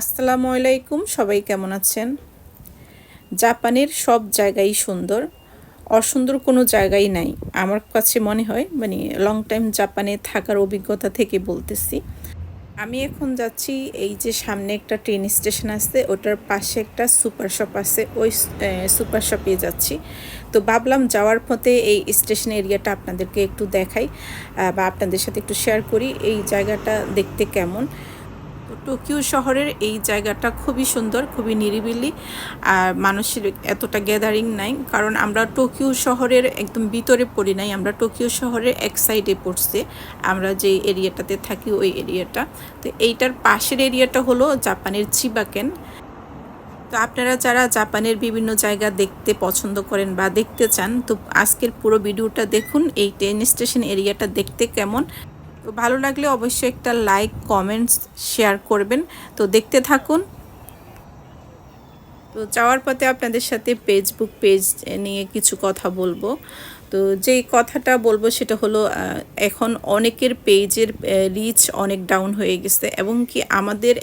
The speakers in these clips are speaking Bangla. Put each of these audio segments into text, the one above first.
আসসালামু আলাইকুম, সবাই কেমন আছেন? জাপানের সব জায়গাই সুন্দর, অসুন্দর কোনো জায়গাই নাই। আমার কাছে মনে হয় মানে লং টাইম জাপানে থাকার অভিজ্ঞতা থেকে বলতেছি। আমি এখন যাচ্ছি এই যে সামনে একটা ট্রেন স্টেশন আছে, ওটার পাশে একটা সুপার শপ আছে, ওই সুপার শপে যাচ্ছি। তো ভাবলাম যাওয়ার পথে এই স্টেশন এরিয়াটা আপনাদেরকে একটু দেখাই বা আপনাদের সাথে একটু শেয়ার করি, এই জায়গাটা দেখতে কেমন। টোকিও শহরের এই জায়গাটা খুবই সুন্দর, খুবই নিরিবিলি আর মানুষের এতটা গ্যাদারিং নাই। কারণ আমরা টোকিও শহরের একদম ভিতরে পড়ি নাই, আমরা টোকিও শহরের এক সাইডে পড়ছে, আমরা যে এরিয়াটাতে থাকি ওই এরিয়াটা তো এইটার পাশের এরিয়াটা হলো জাপানের চিবাকেন। তো আপনারা যারা জাপানের বিভিন্ন জায়গা দেখতে পছন্দ করেন বা দেখতে চান, তো আজকের পুরো ভিডিওটা দেখুন, এই ট্রেন স্টেশন এরিয়াটা দেখতে কেমন। তো ভালো লাগলে অবশ্যই একটা লাইক কমেন্টস শেয়ার করবেন। তো দেখতে থাকুন। তো যাওয়ার পথে আপনাদের সাথে ফেসবুক পেজ নিয়ে কিছু কথা বলব। তো যেই কথাটা বলব সেটা হলো এখন অনেকের পেজের রিচ অনেক ডাউন হয়ে গেছে এবং কি আমাদের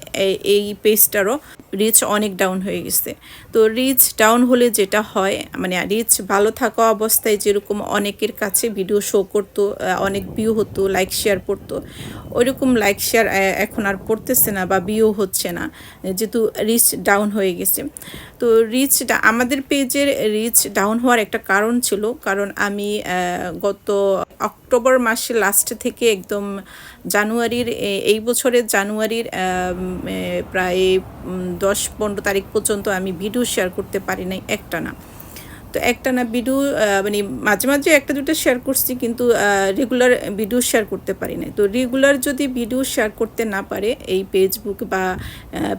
এই পেজটারও রিচ অনেক ডাউন হয়ে গেছে। তো রিচ ডাউন হলে যেটা হয় মানে রিচ ভালো থাকা অবস্থায় যেরকম অনেকের কাছে ভিডিও শো করতো অনেক ভিউ হতো লাইক শেয়ার পড়তো, ওইরকম লাইক শেয়ার এখন আর পড়তেছে না বা ভিউ হচ্ছে না, যেহেতু রিচ ডাউন হয়ে গেছে। তো রিচ আমাদের পেজের রিচ ডাউন হওয়ার একটা কারণ ছিল, কারণ আমি গত অক্টোবর মাসের লাস্ট থেকে একদম জানুয়ারির এই বছরের জানুয়ারির প্রায় দশ পনেরো তারিখ পর্যন্ত আমি ভিডিও শেয়ার করতে পারি নাই, একটা না। তো একটা না ভিডিও মানে মাঝে মাঝে একটা দুটো শেয়ার করছি কিন্তু রেগুলার ভিডিও শেয়ার করতে পারি না তো রেগুলার যদি ভিডিও শেয়ার করতে না পারে এই ফেসবুক বা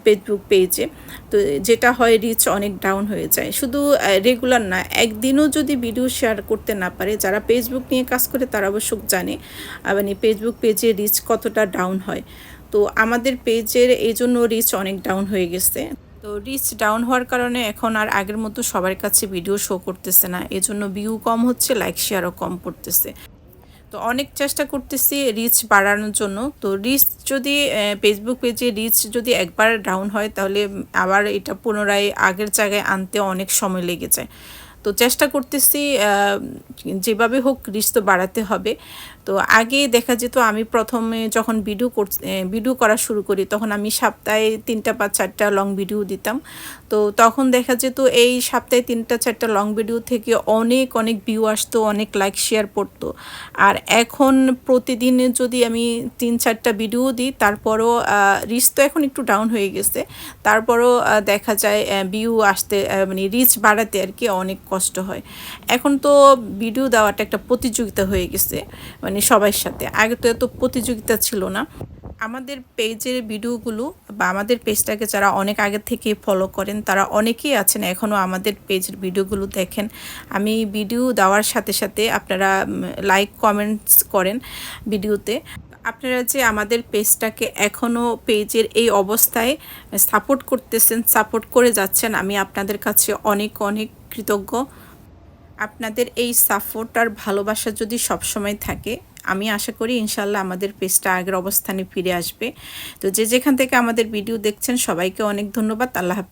ফেসবুক পেজে তো যেটা হয় রিচ অনেক ডাউন হয়ে যায়। শুধু রেগুলার না, একদিনও যদি ভিডিও শেয়ার করতে না পারে, যারা ফেসবুক নিয়ে কাজ করে তারা অবশ্য জানে মানে ফেসবুক পেজে রিচ কতটা ডাউন হয়। তো আমাদের পেজের এই জন্য রিচ অনেক ডাউন হয়ে গেছে। তো রিচ ডাউন হওয়ার কারণে এখন আর আগের মতো সবার কাছে ভিডিও শো করতেছে না। এজন্য ভিউ কম হচ্ছে লাইক শেয়ারও কম পড়তেছে। তো অনেক চেষ্টা করতেছি রিচ বাড়ানোর জন্য। তো রিচ যদি ফেসবুক পেজে রিচ যদি একবার ডাউন হয়, তাহলে আবার এটা পুনরায় আগের জায়গায় আনতে অনেক সময় লেগে যায়। তো চেষ্টা করতেছি যেভাবে হোক রিচ তো বাড়াতে হবে। তো আগে দেখা যেত আমি প্রথমে যখন ভিডিও কর ভিডিও করা শুরু করি, তখন আমি সপ্তাহে তিনটা বা চারটা লং ভিডিও দিতাম। তো তখন দেখা যেত এই সপ্তাহে তিনটা, চারটা লং ভিডিও থেকে অনেক অনেক ভিউ আসতো, অনেক লাইক শেয়ার পড়তো। আর এখন প্রতিদিন যদি আমি তিন, চারটা ভিডিও দিই, তারপরও রিচ তো এখন একটু ডাউন হয়ে গেছে। তারপরও দেখা যায় ভিউ আসতে মানে রিচ বাড়াতে আর কি অনেক কষ্ট হয়। এখন তো ভিডিও দেওয়াটা একটা প্রতিযোগিতা হয়ে গেছে মানে সবার সাথে। আগে তো এত প্রতিযোগিতা ছিল না। আমাদের পেজের ভিডিওগুলো বা আমাদের পেজটাকে যারা অনেক আগে থেকে ফলো করেন, তারা অনেকেই আছেন এখনও আমাদের পেজের ভিডিওগুলো দেখেন। আমি ভিডিও দেওয়ার সাথে সাথে আপনারা লাইক কমেন্টস করেন ভিডিওতে আপনারা যে আমাদের পেজটাকে এখনও পেজের এই অবস্থায় সাপোর্ট করতেছেন সাপোর্ট করে যাচ্ছেন, আমি আপনাদের কাছে অনেক অনেক কৃতজ্ঞ। আপনাদের এই সাপোর্ট আর ভালোবাসা যদি সবসময় থাকে, আমি আশা করি ইনশাল্লাহ আমাদের পেজটা আগের অবস্থানে ফিরে আসবে। তো যে যেখান থেকে আমাদের ভিডিও দেখছেন, সবাইকে অনেক ধন্যবাদ। আল্লাহ হাফিজ।